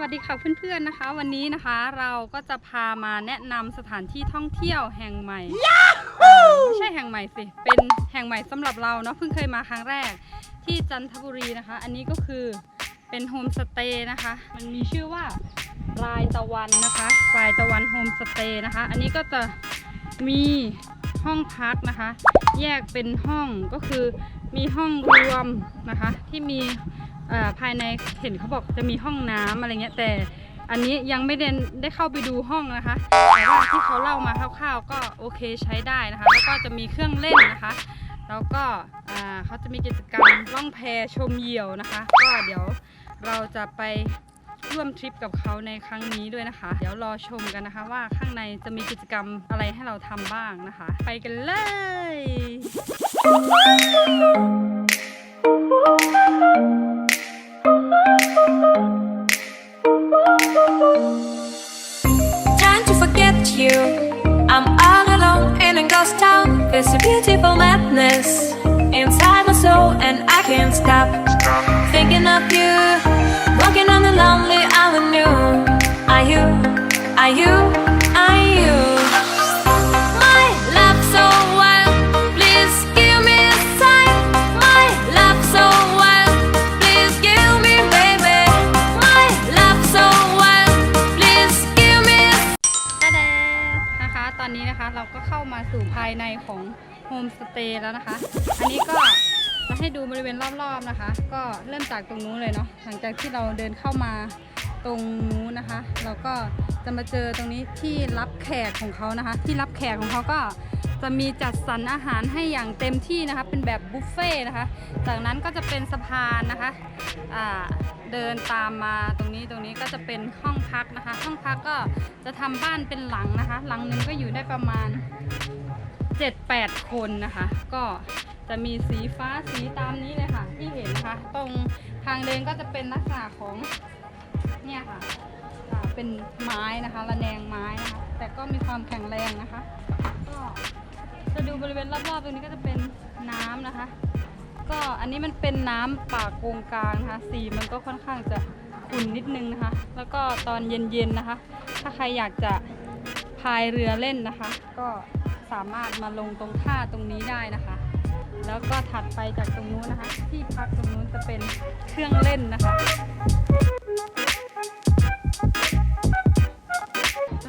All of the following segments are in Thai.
วัสดีค่ะเพื่อนๆนะคะ วันนี้นะคะเราก็จะพามาแนะนำสถานที่ท่องเที่ยวแห่งใหม่เอ่อไม่ใช่แห่งใหม่สิ เป็นแห่งใหม่สำหรับเราเนาะเพิ่งเคยมาครั้งแรกที่จันทบุรีนะคะ อันนี้ก็คือเป็นโฮมสเตย์นะคะ มันมีชื่อว่าปลายตะวันนะคะปลายตะวันโฮมสเตย์นะคะ อันนี้ก็จะมีห้องพักนะคะ แยกเป็นห้องก็คือมีห้องรวมนะคะที่มีเอ่อ ภายในเห็นเขาบอกจะมีห้องน้ำอะไรเงี้ยแต่อันนี้ยังไม่ได้ได้เข้าไปดูห้องนะคะ แต่ว่าที่เขาเล่ามาคร่าวๆ ก็โอเคใช้ได้นะคะ แล้วก็จะมีเครื่องเล่นนะคะ แล้วก็เขาจะมีกิจกรรมล่องแพชมเหยี่ยวนะคะ ก็เดี๋ยวเราจะไปร่วมทริปกับเขาในครั้งนี้ด้วยนะคะ เดี๋ยวรอชมกันนะคะว่าข้างในจะมีกิจกรรมอะไรให้เราทำบ้างนะคะ ไปกันเลย Trying to forget you. I'm all alone in a ghost town. There's a beautiful madness inside my soul, and I can't stop thinking of you. Walking on the lonely avenue. Are you? Are you? มสเตย์แล้วนะคะ อันนี้ก็จะให้ดูบริเวณรอบๆนะคะ ก็เริ่มจากตรงนู้นเลยเนาะหลังจากที่เราเดินเข้ามาตรงนู้นนะคะ เราก็จะมาเจอตรงนี้ที่รับแขกของเขานะคะ ที่รับแขกของเขาก็จะมีจัดสรรอาหารให้อย่างเต็มที่นะคะ เป็นแบบบุฟเฟ่ต์นะคะ จากนั้นก็จะเป็นสะพานนะคะเดินตามมาตรงนี้ตรงนี้ก็จะเป็นห้องพักนะคะ ห้องพักก็จะทำบ้านเป็นหลังนะคะ หลังนึงก็อยู่ได้ประมาณ 7-8 คนนะคะ ก็จะมีสีฟ้าสีตามนี้เลยค่ะ ที่เห็นนะคะตรงทางเดินก็จะเป็นลักษณะของเนี่ยค่ะเป็นไม้นะคะระแนงไม้นะคะแต่ก็มีความแข็งแรงนะคะ ก็จะดูบริเวณรอบๆตรงนี้ก็จะเป็นน้ำนะคะ ก็อันนี้มันเป็นน้ำป่าโกงกลางนะคะสีมันก็ค่อนข้างจะขุ่นนิดนึงนะคะ แล้วก็ตอนเย็นๆนะคะ ถ้าใครอยากจะพายเรือเล่นนะคะ ก็ สามารถมาลงตรงท่าตรงนี้ได้นะคะ แล้วก็ถัดไปจากตรงนู้นนะคะ ที่พักตรงนู้นจะเป็นเครื่องเล่นนะคะ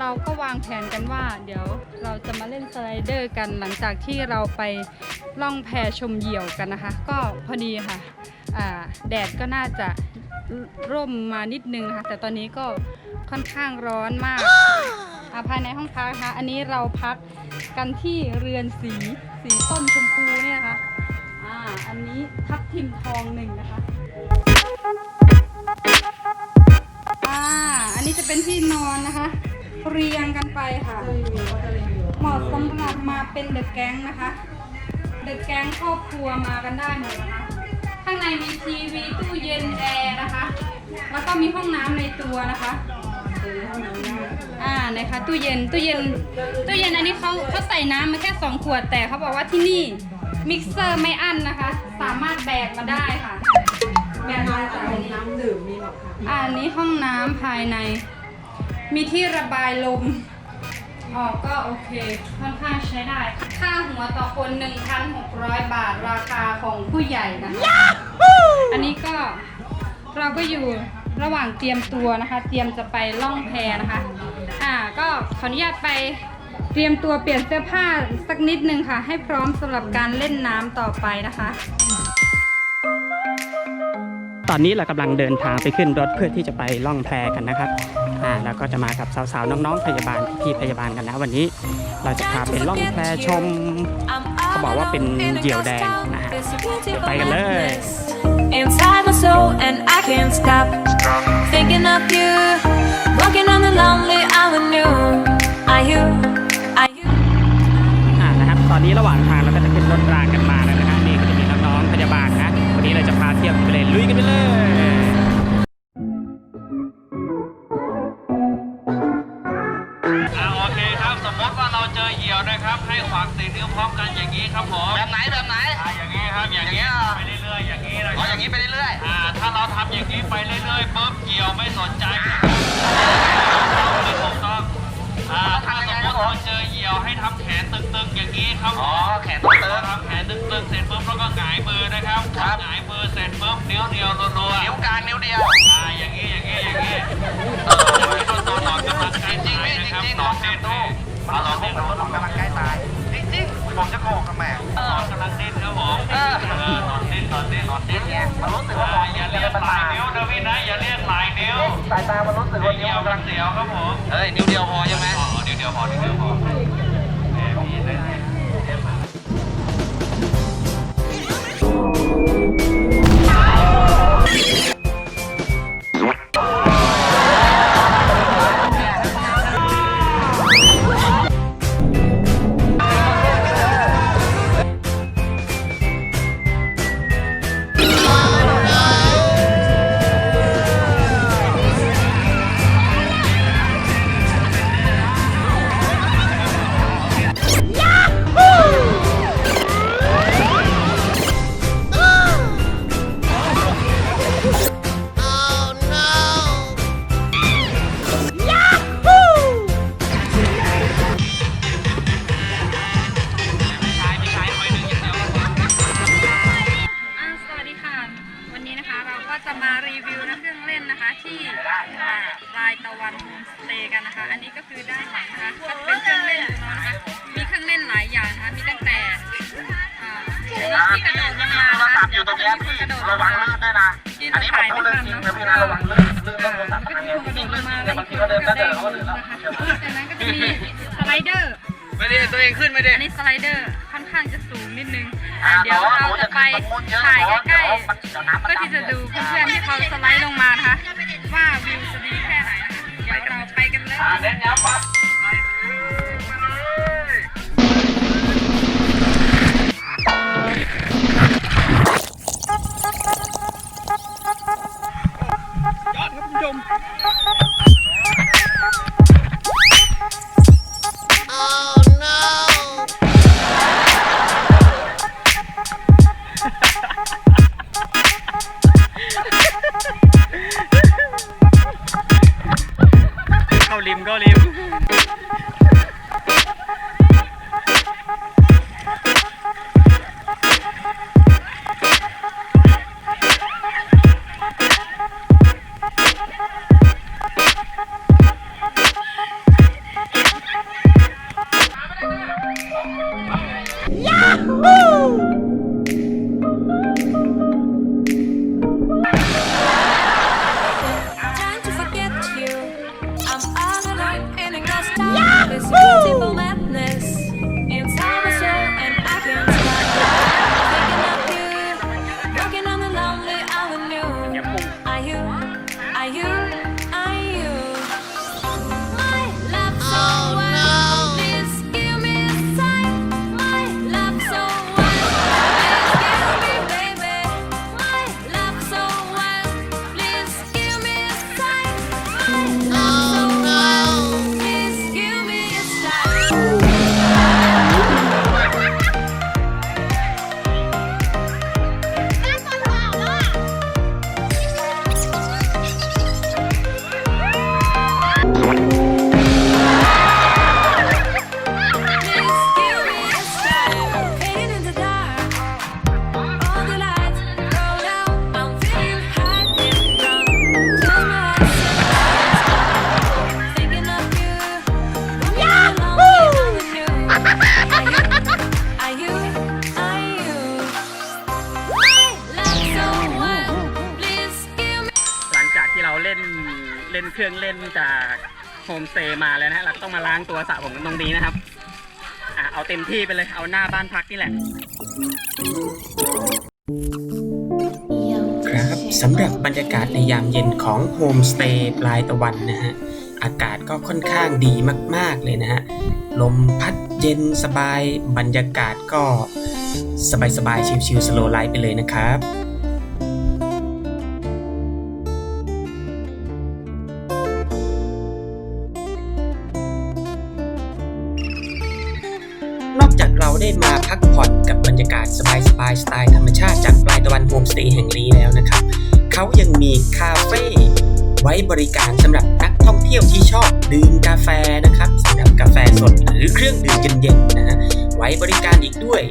เราก็วางแผนกันว่า เดี๋ยวเราจะมาเล่นสไลเดอร์กันหลังจากที่เราไปล่องแพชมเหยี่ยวกันนะคะ ก็พอดีค่ะแดดก็น่าจะร่มมานิดนึงนะคะแต่ตอนนี้ก็ค่อนข้างร้อนมากภายในห้องพักนะคะ อันนี้เราพัก กันที่เรือนสีสีส้มชมพูเนี่ยนะคะอ่าอันนี้ทับทิมทองหนึ่งนะคะอ่าอันนี้จะเป็นที่นอนนะคะ เรียงกันไปค่ะเหมาะสำหรับมาเป็นเดอะแก๊งนะคะเดอะแก๊งครอบครัวมากันได้หมดนะคะข้างในมีทีวีตู้เย็นแอร์นะคะ แล้วก็มีห้องน้ำในตัวนะคะอ่านะคะตู้เย็นตู้เย็นตู้เย็นอันนี้เขาเขาใส่น้ำมาแค่สองขวดแต่เขาบอกว่าที่นี่มิกเซอร์ไม่อั้นนะคะ สามารถแบกมาได้ค่ะ แบกมาจากอันนี้น้ำดื่มมีหมดค่ะอันนี้ห้องน้ำภายใน มีที่ระบายลมออกก็โอเคค่อนข้างใช้ได้ ค่าหัวต่อคน 1,600 บาทราคาของผู้ใหญ่นะคะ อันนี้ก็เราก็อยู่ ระหว่างเตรียมตัวนะคะ เตรียมจะไปล่องแพนะคะ อ่าก็ขออนุญาตไปเตรียมตัวเปลี่ยนเสื้อผ้าสักนิดนึงค่ะ ให้พร้อมสำหรับการเล่นน้ำต่อไปนะคะตอนนี้เรากำลังเดินทางไปขึ้นรถเพื่อที่จะไปล่องแพกันนะครับ อ่าแล้วก็จะมากับสาวๆ น้องๆ พยาบาลพี่พยาบาลกันนะ วันนี้เราจะพาไปล่องแพชม เขาบอกว่าเป็นเหยี่ยวแดงนะฮะเดี๋ยวไปกันเลย Inside my soul, and I can't stop thinking of you. Walking on the lonely avenue. Are you? Are you? อ่านะครับตอนนี้ระหว่างทางเราก็จะขึ้นรถรางกันมาแล้วนะฮะนี่ก็จะมีน้องๆพยาบาลนะวันนี้เราจะพาเที่ยวไปเลยลุยกันไปเลยอ่าโอเคครับสมมติว่าเราเจอเหยี่ยวนะครับ ให้ขวางสีนิ้วพร้อมกันอย่างนี้ครับผมแบบไหนแบบไหน นี้ครับอย่างนี้อย่างนี้เหรอไปเรื่อยๆอย่างนี้นะคอ๋อรับอย่างนี้ไปเรื่อยอ่าถ้าถ้าเราทำอย่างนี้ไปเรื่อยๆปุ๊บเหยี่ยวไม่สนใจไม่ถูกต้องอ่าถ้าสมมติเราเจอเหยี่ยวให้ทำแขนตึงๆอย่างนี้ครับอ๋อแขนตึง ทำแขนตึงๆเสร็จปุ๊บแล้วก็หงายมือนะครับ หงายมือเสร็จปุ๊บนิ้วเดียวรัวๆ นิ้วกลางนิ้วเดียว อ่าอย่างนี้อย่างนี้อย่างนี้เออไม่ต้องตัวหนอนกำลังกายจริงๆนะครับหนอนเด่นเลยเอาหนอนเด่นหนอนกำลังกายตาย จริงๆ ผมจะโกงทำไมหนอนกำลังเด่นครับผมเออหนอนเด่นหนอนเด่นหนอนเด่นไง มันรู้สึกว่าอย่าเรียกหลายนิ้วนะพี่นะอย่าเรียกหลายนิ้วสายตามันรู้สึกว่าเดียวกันเสียวครับผมเอ้ยนิ้วเดียวพอใช่ไหมอ๋อนิ้วเดียวพอนิ้วเดียวพอ แล้ยววบางทีก็เดินก็เดินก็เดินแล้วนะคะจากนั้นก็จะมีสไลเดอร์ ไม่ได้ตัวเองขึ้นไม่ได้ อันนี้สไลเดอร์ค่อนข้างจะสูงนิดนึงอะเดี๋ยวเราจะไปถ่ายใกล้ๆเพื่อที่จะดูเพื่อนๆที่เขาสไลด์ลงมานะคะว่าวิวจะดีแค่ไหนนะคะเดี๋ยวเราไปกันเลยเล่นย้ำปั๊บเข้ชม beautiful madness เล่นเครื่องเล่นจากโฮมสเตย์มาแล้วนะฮะเราก็ต้องมาล้างตัวสระผมกันตรงนี้นะครับอะเอาเต็มที่ไปเลยเอาหน้าบ้านพักนี่แหละ ครับสำหรับบรรยากาศในยามเย็นของโฮมสเตย์ปลายตะวันนะฮะ อากาศก็ค่อนข้างดีมาก ๆ เลยนะฮะ ลมพัดเย็นสบายบรรยากาศก็สบาย ๆ ชิลๆสโลไลฟ์ไปเลยนะครับ ตะวันโฮมสเตย์แห่งนี้แล้วนะครับ เขายังมีคาเฟ่ไว้บริการสำหรับนักท่องเที่ยวที่ชอบดื่มกาแฟนะครับสำหรับกาแฟสดหรือเครื่องดื่มเย็นๆนะฮะไว้บริการอีกด้วย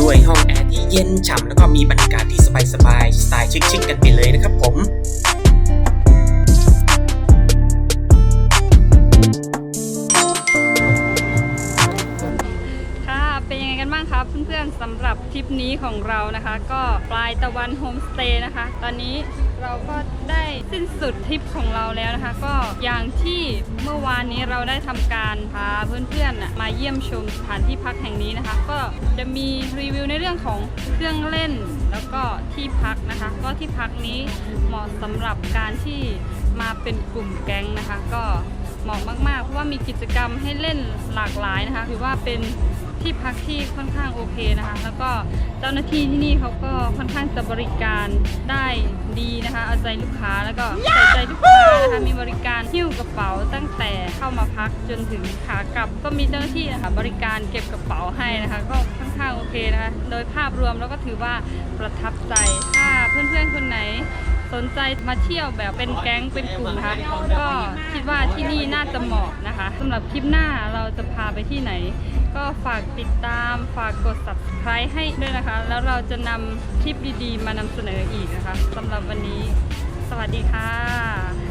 ด้วยห้องแอร์ที่เย็นฉ่ำแล้วก็มีบรรยากาศที่สบายๆสไตล์ชิคๆกันไปเลยนะครับผมำหรับทริปนี้ของเรานะคะ ก็ปลายตะวันโฮมสเตย์นะคะ ตอนนี้เราก็ได้สิ้นสุดทริปของเราแล้วนะคะ ก็อย่างที่เมื่อวานนี้เราได้ทำการพาเพื่อนๆมาเยี่ยมชมสถานที่พักแห่งนี้นะคะ ก็จะมีรีวิวในเรื่องของเครื่องเล่นแล้วก็ที่พักนะคะ ก็ที่พักนี้เหมาะสำหรับการที่มาเป็นกลุ่มแก๊งนะคะ ก็ เหมาะมากๆ เพราะว่ามีกิจกรรมให้เล่นหลากหลายนะคะถือว่าเป็นที่พักที่ค่อนข้างโอเคนะคะ แล้วก็เจ้าหน้าที่ที่นี่เขาก็ค่อนข้างจะบริการได้ดีนะคะ เอาใจลูกค้าแล้วก็ใส่ใจลูกค้านะคะมีบริการหิ้วกระเป๋าตั้งแต่เข้ามาพักจนถึงขากลับ ก็มีเจ้าหน้าที่นะคะบริการเก็บกระเป๋าให้นะคะ ก็ค่อนข้างโอเคนะคะ โดยภาพรวมแล้วก็ถือว่าประทับใจถ้าเพื่อนๆคนไหน สนใจมาเที่ยวแบบเป็นแก๊งเป็นกลุ่มนะคะ ก็คิดว่าที่นี่น่าจะเหมาะนะคะสำหรับคลิปหน้าเราจะพาไปที่ไหน ก็ฝากติดตามฝากกด subscribe ให้ด้วยนะคะ แล้วเราจะนำคลิปดีๆ มานำเสนออีกนะคะสำหรับวันนี้ สวัสดีค่ะ